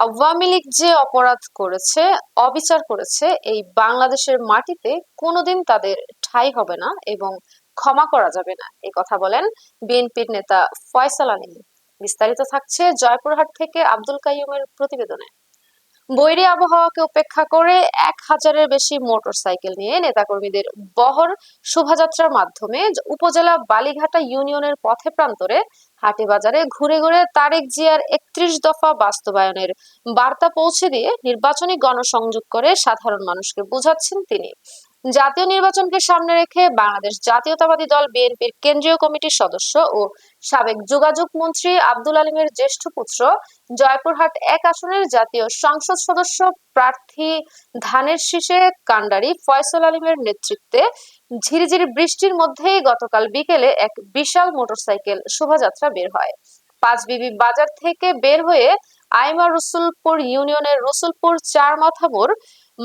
আওয়ামী লীগ যে অপরাধ করেছে, অবিচার করেছে, এই বাংলাদেশের মাটিতে কোনোদিন তাদের ঠাঁই হবে না এবং ক্ষমা করা যাবে না। এই কথা বলেন বিএনপির নেতা ফয়সাল আলী। বিস্তারিত থাকছে জয়পুরহাট থেকে আব্দুল কাইয়ুমের প্রতিবেদনে। বৈরী আবহাওয়াকে উপেক্ষা করে এক হাজারের বেশি মোটরসাইকেল নিয়ে নেতাকর্মীদের বহর শোভাযাত্রার মাধ্যমে উপজেলা বালিঘাটা ইউনিয়নের পথে প্রান্তরে হাটে বাজারে ঘুরে ঘুরে তারেক জিয়ার একত্রিশ দফা বাস্তবায়নের বার্তা পৌঁছে দিয়ে নির্বাচনী গণসংযোগ করে সাধারণ মানুষকে বুঝাচ্ছেন তিনি। জাতীয় নির্বাচনকে সামনে রেখে বাংলাদেশ জাতীয়তাবাদী দল, বিএনপির কেন্দ্রীয় কমিটির সদস্য ও সাবেক যোগাযোগ মন্ত্রী আব্দুল আলিমের জ্যেষ্ঠ পুত্র জয়পুরহাট এক আসনের জাতীয় সংসদ সদস্য প্রার্থী ধানের শীষে কান্ডারি ফয়সল আলিমের নেতৃত্বে ঝিরিঝিরি বৃষ্টির মধ্যেই গতকাল বিকেলে এক বিশাল মোটরসাইকেল শোভাযাত্রা বের হয়। পাঁচবিবি বাজার থেকে বের হয়ে আইমা রসুলপুর ইউনিয়নের রসুলপুর চার মাথা মোড়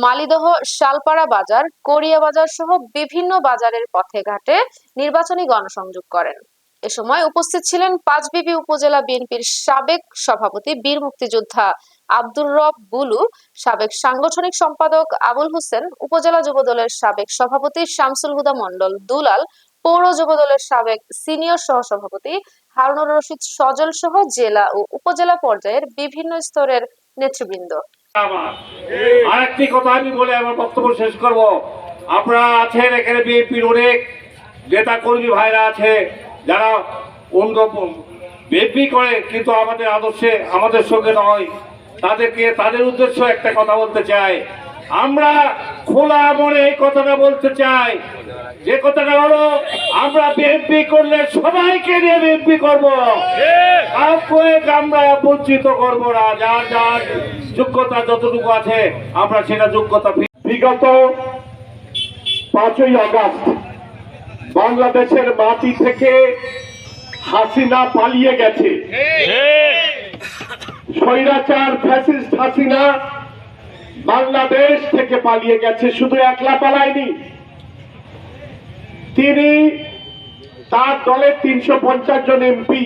মালিদহ শালপাড়া বাজার, কোরিয়া বাজার সহ বিভিন্ন বাজারের পথে ঘাটে নির্বাচনী গণসংযোগ করেন। এ সময় উপস্থিত ছিলেন পাঁচবিবি উপজেলা বিএনপির সাবেক সভাপতি, বীর মুক্তিযোদ্ধা আব্দুর রব বুলু, সাবেক সাংগঠনিক সম্পাদক আবুল হোসেন, উপজেলা যুবদলের সাবেক সভাপতি শামসুল হুদা মন্ডল দুলাল, পৌর যুবদলের সাবেক সিনিয়র সহসভাপতি হারুনুর রশিদ সজল সহ জেলা ও উপজেলা পর্যায়ের বিভিন্ন স্তরের নেতৃবৃন্দ। আমার। আরেকটি কথা আমি বলে আমার বক্তব্য শেষ করব। আপনারা আছেন এখানে বিএনপির অনেক নেতা কর্মী ভাইরা আছে, যারা অন্য বিএনপি করে, কিন্তু আমাদের আদর্শে, আমাদের সঙ্গে নয়। তাদেরকে, তাদের উদ্দেশ্য একটা কথা বলতে চাই। আমরা খোলা মনে এই কথাটা বলতে চাই। যে কথাটা হলো আমরা বিএনপি করলে সবাইকে নিয়ে বিএনপি করব। কাউকে আমরা বঞ্চিত করব না। যার যার যোগ্যতা যতটুকু আছে আমরা সেটা যোগ্যতা বিগত পাঁচই আগস্ট বাংলাদেশের মাটি থেকে হাসিনা পালিয়ে গেছে। স্বৈরাচার ফ্যাসিস্ট হাসিনা বাংলাদেশ থেকে পালিয়ে গেছে শুধু একলা পালায়নি। তিনি তার দলের তিনশো পঞ্চাশ জন এমপি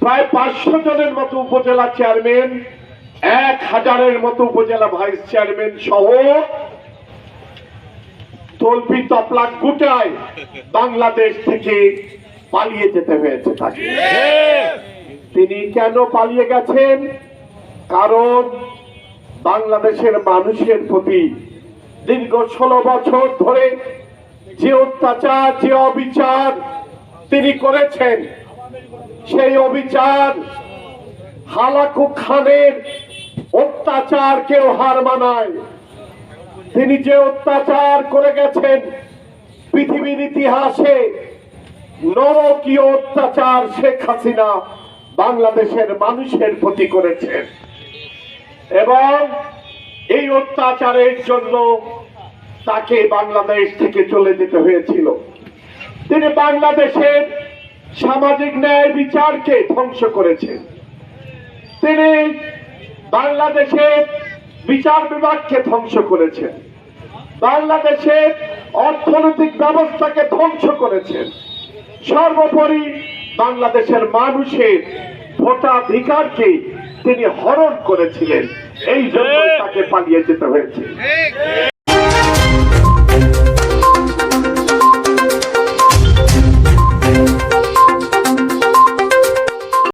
প্রায় পাঁচশো জনের মতো উপজেলা চেয়ারম্যান এক হাজারের মতো উপজেলা ভাইস চেয়ারম্যান সহ তলপি তপলাক গুটায় বাংলাদেশ থেকে পালিয়ে যেতে হয়েছে তাকে। তিনি কেন পালিয়ে গেছেন? কারণ বাংলাদেশের মানুষের প্রতি দীর্ঘ ষোলো বছর ধরে যে অত্যাচার, যে অবিচার তিনি করেছেন, সেই অবিচার হালাকু খানের অত্যাচার কেউ হার মানায়। তিনি যে অত্যাচার করে গেছেন, পৃথিবীর ইতিহাসে নরকীয় অত্যাচার শেখ হাসিনা বাংলাদেশের মানুষের প্রতি করেছেন। এবং এই অত্যাচারের জন্য তাকে বাংলাদেশ থেকে চলে যেতে হয়েছিল। তিনি বাংলাদেশের সামাজিক ন্যায় বিচারকে ধ্বংস করেছেন। তিনি বাংলাদেশের বিচার বিভাগকে ধ্বংস করেছেন। বাংলাদেশের অর্থনৈতিক ব্যবস্থাকে ধ্বংস করেছেন। সর্বোপরি বাংলাদেশের মানুষের ভোটাধিকারকে তিনি হরণ করেছিলেন। এই জন্য তাকে পালিয়ে যেতে হয়েছে।